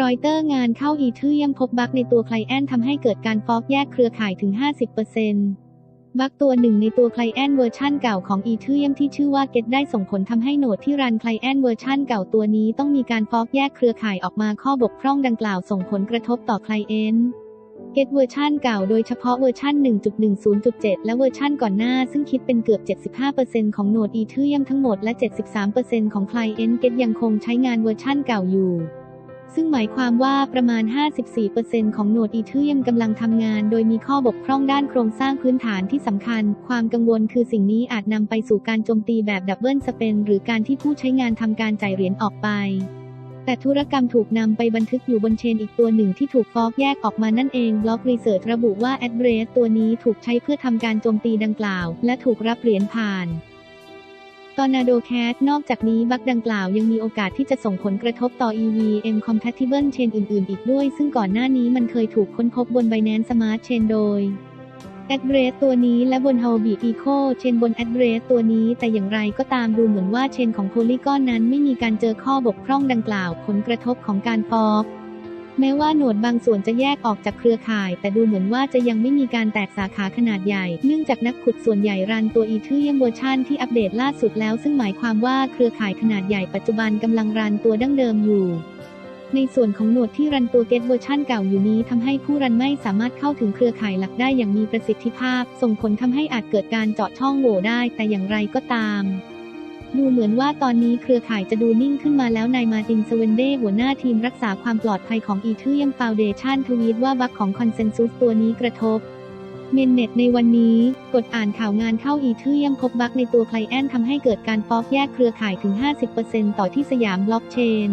รอยเตอร์งานเข้าอีเทียมพบบั๊กในตัวไคลแอนทำให้เกิดการฟอกแยกเครือข่ายถึง 50%บั๊กตัวหนึ่งในตัวไคลแอนเวอร์ชันเก่าของอีเทียมที่ชื่อว่า Get ได้ส่งผลทำให้โหนดที่รันไคลแอนเวอร์ชันเก่าตัวนี้ต้องมีการฟอกแยกเครือข่ายออกมาข้อบกพร่องดังกล่าวส่งผลกระทบต่อไคลเอนต์ Get เวอร์ชันเก่าโดยเฉพาะเวอร์ชัน1.10.7 และเวอร์ชันก่อนหน้าซึ่งคิดเป็นเกือบ 75%ของโหนดอีเทียมทั้งหมดและ 73%ของไคลเอนต์ Get ยังคงใช้งานเวอร์ชันเก่าอยู่ ซึ่งหมายความว่าประมาณ 54%ของโหนดอีเทียมกำลังทำงาน โดยมีข้อบกพร่องด้านโครงสร้างพื้นฐานที่สำคัญ ความกังวลคือสิ่งนี้อาจนำไปสู่การโจมตีแบบดับเบิลสเปนหรือการที่ผู้ใช้งานทำการจ่ายเหรียญออกไป แต่ธุรกรรมถูกนำไปบันทึกอยู่บนเชนอีกตัวหนึ่งที่ถูกฟอกแยกออกมานั่นเองบล็อกรีเสิร์ชระบุว่า address ตัวนี้ถูกใช้เพื่อทำการโจมตีดังกล่าว และถูกรับเหรียญผ่าน ตอร์นาโดแคสนอกจากนี้บั๊กดังกล่าวยังมีโอกาสที่จะส่งผลกระทบต่อ EVM compatible chain อื่น ๆ อีกด้วย ซึ่งก่อนหน้านี้มันเคยถูกค้นพบบน Binance Smart Chain โดย address ตัวนี้และบน Huobi Eco เชนบน address ตัวนี้แต่อย่างไรก็ตามดูเหมือนว่าเชนของ Polygon นั้นไม่มีการเจอข้อบกพร่องดังกล่าว ผลกระทบของการฟอก แม้ว่าโหนดบางส่วนจะแยกออกจากเครือข่าย แต่ดูเหมือนว่าจะยังไม่มีการแตกสาขาขนาดใหญ่ เนื่องจากนักขุดส่วนใหญ่รันตัวอีเทียมเวอร์ชันที่อัปเดตล่าสุดแล้ว ซึ่งหมายความว่าเครือข่ายขนาดใหญ่ปัจจุบันกำลังรันตัวดั้งเดิมอยู่ในส่วนของโหนดที่รันตัวเกตเวอร์ชันเก่าอยู่นี้ทำให้ผู้รันไม่สามารถเข้าถึงเครือข่ายหลักได้อย่างมีประสิทธิภาพ ส่งผลทำให้อาจเกิดการเจาะช่องโหว่ได้แต่อย่างไรก็ตาม ดูเหมือนว่าตอนนี้เครือข่ายจะดูนิ่งขึ้นมาแล้วนายมาตินสเวนเดหัวหน้าทีมรักษาความปลอดภัยของอีเทียมฟาวเดชันทวีตว่าบั๊กของคอนเซนซุสตัวนี้กระทบเมนเน็ตในวันนี้ กดอ่านข่าวงานเข้าอีเทียมพบบั๊กในตัวไคลแอนทำให้เกิดการฟอกแยกเครือข่ายถึง 50%ต่อที่สยามบล็อกเชน